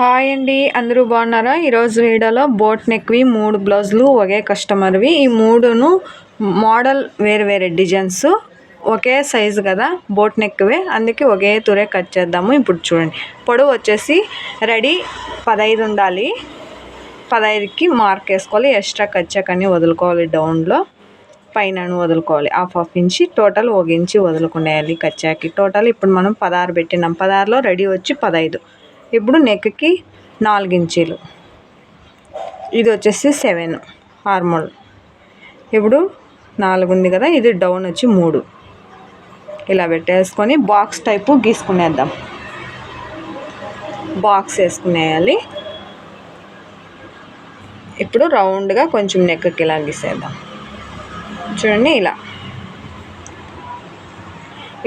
Hi అండి. అందరూ బాగున్నారా? ఈరోజు వీడియోలో బోట్ నెక్వి మూడు బ్లౌజులు ఒకే కస్టమర్వి. ఈ మూడును మోడల్ వేరు వేరే డిజైన్స్ ఒకే సైజు కదా బోట్ నెక్వే. అందుకే ఒకే తురే కట్ చేద్దాము. ఇప్పుడు చూడండి. పొడవు వచ్చేసి రెడీ పదహైదు ఉండాలి. పదహైదుకి మార్క్ వేసుకోవాలి. ఎక్స్ట్రా కచ్చాకని వదులుకోవాలి డౌన్లో. పైన వదులుకోవాలి. హాఫ్ హాఫ్ ఇంచి టోటల్ ఒక ఇంచి వదులుకునేయాలి కచ్చాకి టోటల్ ఇప్పుడు మనం పదహారు పెట్టినాం. పదహారులో రెడీ వచ్చి పదహైదు. ఇప్పుడు నెక్కి నాలుగు ఇంచీలు. ఇది వచ్చేసి సెవెన్ హార్మోల్ ఇప్పుడు నాలుగు ఉంది కదా ఇది డౌన్ వచ్చి మూడు. ఇలా పెట్టేసుకొని బాక్స్ టైపు గీసుకునేద్దాం. బాక్స్ వేసుకునేయాలి. ఇప్పుడు రౌండ్గా కొంచెం నెక్కి ఇలా గీసేద్దాం. చూడండి ఇలా.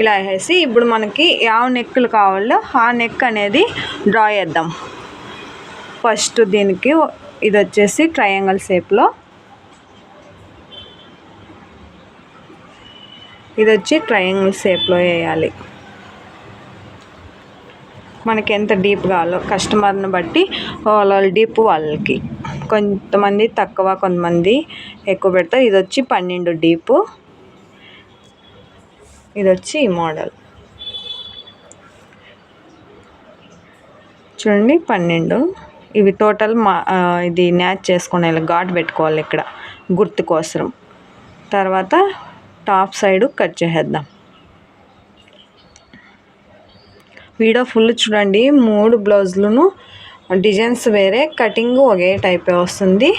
ఇలా వేసి ఇప్పుడు మనకి ಯಾವ నెక్కులు కావాలో ఆ నెక్ అనేది డ్రా చేద్దాం. ఫస్ట్ దీనికి ఇది వచ్చేసి ట్రయాంగల్ షేప్లో ఇది వచ్చి ట్రయాంగిల్ షేప్లో వేయాలి. మనకి ఎంత డీప్ కావాలో కస్టమర్ని బట్టి వాళ్ళ డీప్ వాళ్ళకి. కొంతమంది తక్కువ కొంతమంది ఎక్కువ పెడతారు. ఇది వచ్చి పన్నెండు డీపు ఇది వచ్చి ఈ మోడల్. చూడండి పన్నెండు. ఇవి టోటల్ మా ఇది న్యాచ్ చేసుకునే ఘాట్ పెట్టుకోవాలి ఇక్కడ గుర్తు కోసం తర్వాత టాప్ సైడ్ కట్ చేసేద్దాం. వీడియో ఫుల్ చూడండి మూడు బ్లౌజులను డిజైన్స్ వేరే కటింగ్ ఒకే టైపే వస్తుంది.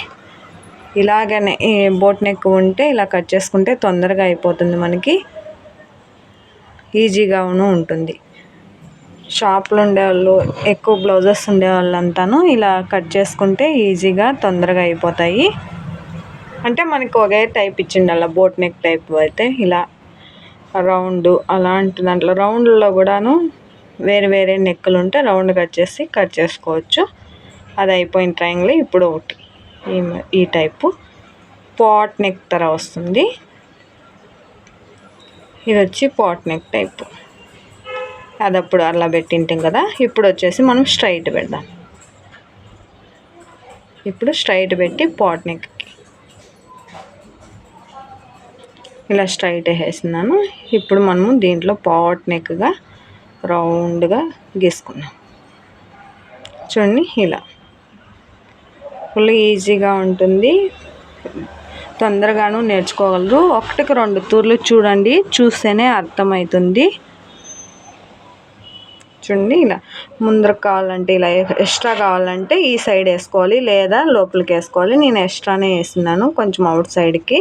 ఇలాగనే బోట్ నెక్ ఉంటే ఇలా కట్ చేసుకుంటే తొందరగా అయిపోతుంది మనకి. ఈజీగాను ఉంటుంది. షాప్లో ఉండేవాళ్ళు ఎక్కువ బ్లౌజెస్ ఉండేవాళ్ళంతాను ఇలా కట్ చేసుకుంటే ఈజీగా తొందరగా అయిపోతాయి. అంటే మనకు ఒకే టైప్ ఇచ్చిండాల బోట్ నెక్ టైప్ అయితే ఇలా రౌండ్ అలాంటి దాంట్లో రౌండ్లో కూడాను వేరే వేరే నెక్కులు ఉంటే రౌండ్ కట్ చేసి కట్ చేసుకోవచ్చు. అది అయిపోయిన ట్రయాంగిల్ ఇప్పుడు ఒకటి. ఈ ఈ టైపు. పాట్ నెక్ తర వస్తుంది. ఇది వచ్చి పాట్ నెక్ టైప్ అది అప్పుడు అలా పెట్టింటాం కదా ఇప్పుడు వచ్చేసి మనం స్ట్రైట్ పెడదాం. ఇప్పుడు స్ట్రైట్ పెట్టి పాట్ నెక్కి ఇలా స్ట్రైట్ వేసేసినాను. ఇప్పుడు మనము దీంట్లో పాట్ నెక్గా రౌండ్గా గీసుకున్నాం. చూడండి ఇలా. ఫుల్ ఈజీగా ఉంటుంది. తొందరగాను నేర్చుకోగలరు. ఒకటికి రెండు తూర్లు చూడండి చూస్తేనే అర్థమవుతుంది చూడండి ఇలా ముందర కావాలంటే ఇలా ఎక్స్ట్రా కావాలంటే ఈ సైడ్ వేసుకోవాలి లేదా లోపలికి వేసుకోవాలి. నేను ఎక్స్ట్రానే వేసినాను కొంచెం అవుట్ సైడ్కి.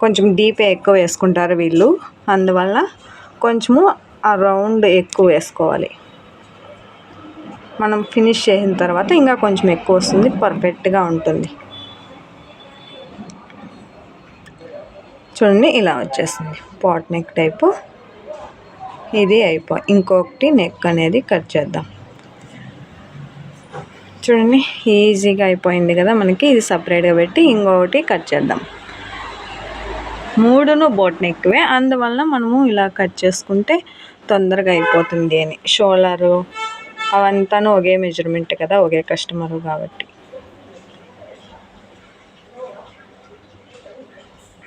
కొంచెం డీపే ఎక్కువ వేసుకుంటారు వీళ్ళు. అందువల్ల కొంచెము ఆ రౌండ్ ఎక్కువ వేసుకోవాలి. మనం ఫినిష్ చేసిన తర్వాత ఇంకా కొంచెం ఎక్కువ వస్తుంది పర్ఫెక్ట్గా ఉంటుంది. చూడండి ఇలా వచ్చేసింది. పాట్ నెక్ టైపు ఇది అయిపో ఇంకొకటి నెక్ అనేది కట్ చేద్దాం. చూడండి ఈజీగా అయిపోయింది కదా మనకి. ఇది సపరేట్గా పెట్టి ఇంకొకటి కట్ చేద్దాం. మూడును బోట్ నెక్వే అందువలన మనము ఇలా కట్ చేసుకుంటే తొందరగా అయిపోతుంది అని. షోలరు అవంతాను ఒకే మెజర్మెంట్ కదా ఒకే కస్టమరు కాబట్టి.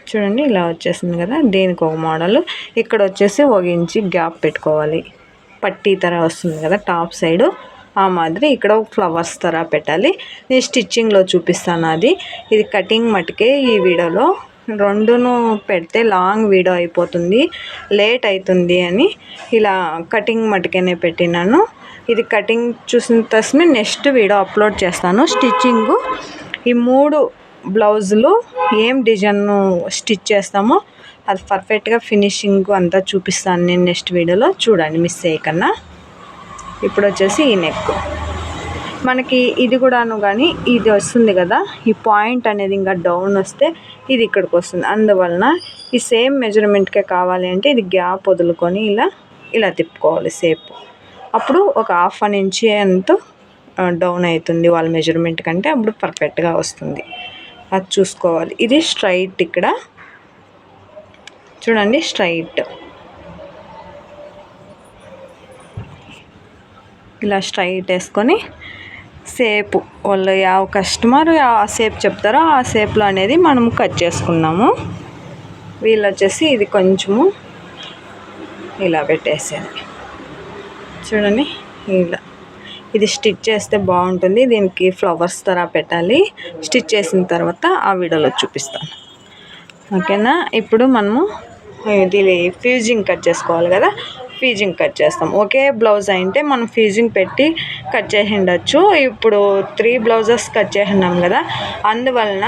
చూడండి ఇలా వచ్చేసింది కదా. దీనికి ఒక మోడల్ ఇక్కడ వచ్చేసి ఒక ఇంచి గ్యాప్ పెట్టుకోవాలి. పట్టీ తర వస్తుంది కదా టాప్ సైడ్ ఆ మాదిరి ఇక్కడ ఫ్లవర్స్ తర పెట్టాలి. నేను స్టిచ్చింగ్లో చూపిస్తాను అది. ఇది కటింగ్ మటుకే ఈ వీడియోలో. రెండును పెడితే లాంగ్ వీడియో అయిపోతుంది. లేట్ అవుతుంది అని ఇలా కటింగ్ మటుకేనే పెట్టినాను. ఇది కటింగ్ చూసిన తస్మే నెక్స్ట్ వీడియో అప్లోడ్ చేస్తాను. స్టిచ్చింగు ఈ మూడు బ్లౌజులు ఏం డిజైన్ స్టిచ్ చేస్తామో అది పర్ఫెక్ట్గా ఫినిషింగ్ అంతా చూపిస్తాను నేను నెక్స్ట్ వీడియోలో. చూడండి మిస్ చేయకన్నా ఇప్పుడు వచ్చేసి ఈ నెక్ మనకి ఇది కూడాను కానీ ఇది వస్తుంది కదా ఈ పాయింట్ అనేది ఇంకా డౌన్ వస్తే ఇది ఇక్కడికి వస్తుంది. అందువలన ఈ సేమ్ మెజర్మెంట్కే కావాలి అంటే ఇది గ్యాప్ వదులుకొని ఇలా ఇలా తిప్పుకోవాలి సేపు. అప్పుడు ఒక హాఫ్ అన్ ఇంచ్ ఎంతో డౌన్ అవుతుంది వాళ్ళ మెజర్మెంట్ కంటే అప్పుడు పర్ఫెక్ట్గా వస్తుంది. అది చూసుకోవాలి. ఇది స్ట్రైట్ ఇక్కడ. చూడండి స్ట్రైట్. ఇలా స్ట్రైట్ వేసుకొని సేపు వాళ్ళు యా కస్టమర్ ఆ సేప్ చెప్తారో ఆ సేప్లో అనేది మనము కట్ చేసుకున్నాము. వీళ్ళు వచ్చేసి ఇది కొంచెము ఇలా పెట్టేసేది చూడండి ఇలా. ఇది స్టిచ్ చేస్తే బాగుంటుంది. దీనికి ఫ్లవర్స్ తర పెట్టాలి. స్టిచ్ చేసిన తర్వాత ఆ వీడియోలో చూపిస్తాను. ఓకేనా? ఇప్పుడు మనము ఇది ఫ్యూజింగ్ కట్ చేసుకోవాలి కదా? ఫీజింగ్ కట్ చేస్తాం. ఒకే బ్లౌజ్ అయితే మనం ఫీజింగ్ పెట్టి కట్ చేసి ఉండొచ్చు ఇప్పుడు త్రీ బ్లౌజెస్ కట్ చేసినాం కదా? అందువలన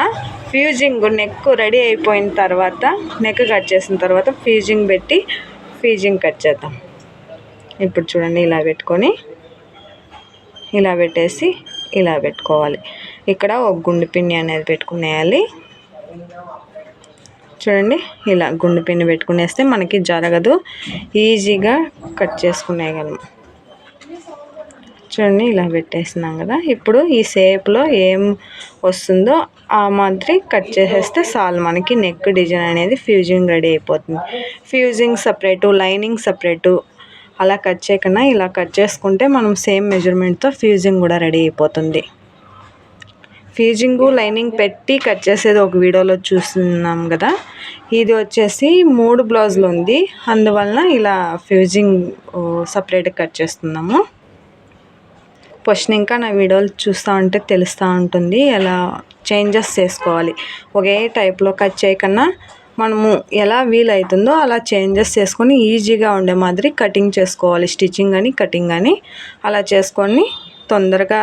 ఫ్యూజింగ్ నెక్ రెడీ అయిపోయిన తర్వాత నెక్ కట్ చేసిన తర్వాత ఫీజింగ్ పెట్టి ఫీజింగ్ కట్ చేద్దాం. ఇప్పుడు చూడండి ఇలా పెట్టుకొని ఇలా పెట్టేసి ఇలా పెట్టుకోవాలి. ఇక్కడ ఒక గుండు పిండి అనేది పెట్టుకునేయాలి. చూడండి ఇలా గుండు పిండి పెట్టుకునేస్తే మనకి జరగదు. ఈజీగా కట్ చేసుకునేయగలం. చూడండి ఇలా పెట్టేసినాం కదా. ఇప్పుడు ఈ షేప్లో ఏం వస్తుందో ఆ మాదిరి కట్ చేసేస్తే చాలు. మనకి నెక్ డిజైన్ అనేది ఫ్యూజింగ్ రెడీ అయిపోతుంది. ఫ్యూజింగ్ సపరేటు లైనింగ్ సపరేటు అలా కట్ చేయకుండా ఇలా కట్ చేసుకుంటే మనం సేమ్ మెజర్మెంట్తో ఫ్యూజింగ్ కూడా రెడీ అయిపోతుంది. ఫ్యూజింగు లైనింగ్ పెట్టి కట్ చేసేది ఒక వీడియోలో చూస్తున్నాం కదా. ఇది వచ్చేసి మూడు బ్లౌజులు ఉంది. అందువలన ఇలా ఫ్యూజింగ్ సపరేట్గా కట్ చేస్తున్నాము. ఫస్ట్ ఇంకా నా వీడియోలు చూస్తూ ఉంటే తెలుస్తూ ఉంటుంది. ఎలా చేంజెస్ చేసుకోవాలి. ఒకే టైప్లో కట్ చేయకన్నా మనము ఎలా వీలవుతుందో అలా చేంజెస్ చేసుకొని ఈజీగా ఉండే మాదిరి కటింగ్ చేసుకోవాలి. స్టిచ్చింగ్ అని కటింగ్ అని అలా చేసుకొని తొందరగా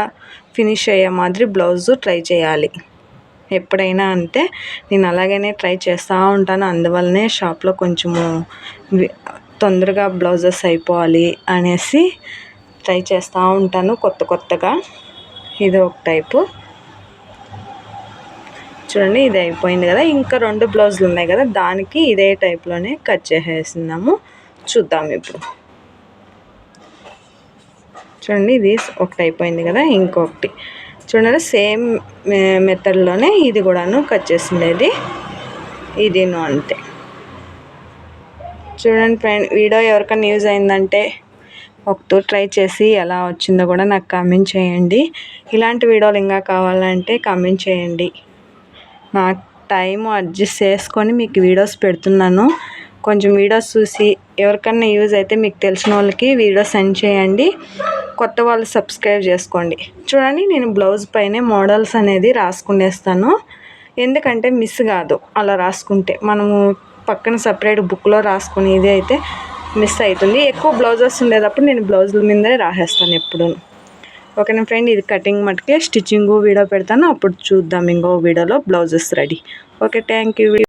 ఫినిష్ అయ్యే మాదిరి బ్లౌజు ట్రై చేయాలి. ఎప్పుడైనా అంతే నేను అలాగనే ట్రై చేస్తూ ఉంటాను. అందువల్లనే షాప్లో కొంచెము తొందరగా బ్లౌజెస్ అయిపోవాలి అనేసి ట్రై చేస్తూ ఉంటాను కొత్త కొత్తగా. ఇది ఒక టైపు. చూడండి ఇది అయిపోయింది కదా. ఇంకా రెండు బ్లౌజులు ఉన్నాయి కదా. దానికి ఇదే టైప్లోనే కట్ చేసేస్తున్నాము. చూద్దాం ఇప్పుడు. చూడండి ఇది ఒకటి అయిపోయింది కదా ఇంకొకటి. చూడండి సేమ్ మెథడ్లోనే ఇది కూడాను కట్ చేసిండేది. ఇదిను అంతే. చూడండి ఫ్రెండ్ వీడియో ఎవరికైనా యూజ్ అయిందంటే ఒకటూ ట్రై చేసి ఎలా వచ్చిందో కూడా నాకు కామెంట్ చేయండి. ఇలాంటి వీడియోలు ఇంకా కావాలంటే కామెంట్ చేయండి. నా టైం అడ్జస్ట్ చేసుకొని మీకు వీడియోస్ పెడుతున్నాను. కొంచెం వీడియోస్ చూసి ఎవరికన్నా యూజ్ అయితే మీకు తెలిసిన వాళ్ళకి వీడియో సెండ్ చేయండి. కొత్త వాళ్ళు సబ్స్క్రైబ్ చేసుకోండి. చూడండి నేను బ్లౌజ్ పైనే మోడల్స్ అనేది రాసుకునేస్తాను. ఎందుకంటే మిస్ కాదు అలా రాసుకుంటే. మనము పక్కన సపరేట్ బుక్లో రాసుకునేది అయితే మిస్ అవుతుంది. ఎక్కువ బ్లౌజెస్ ఉండేటప్పుడు నేను బ్లౌజుల మీదే రాసేస్తాను ఎప్పుడూ ఓకేనా ఫ్రెండ్ ఇది కటింగ్ మటుకే స్టిచ్చింగ్ వీడియో పెడతాను. అప్పుడు చూద్దాం ఇంకో వీడియోలో blouses ready. Okay thank you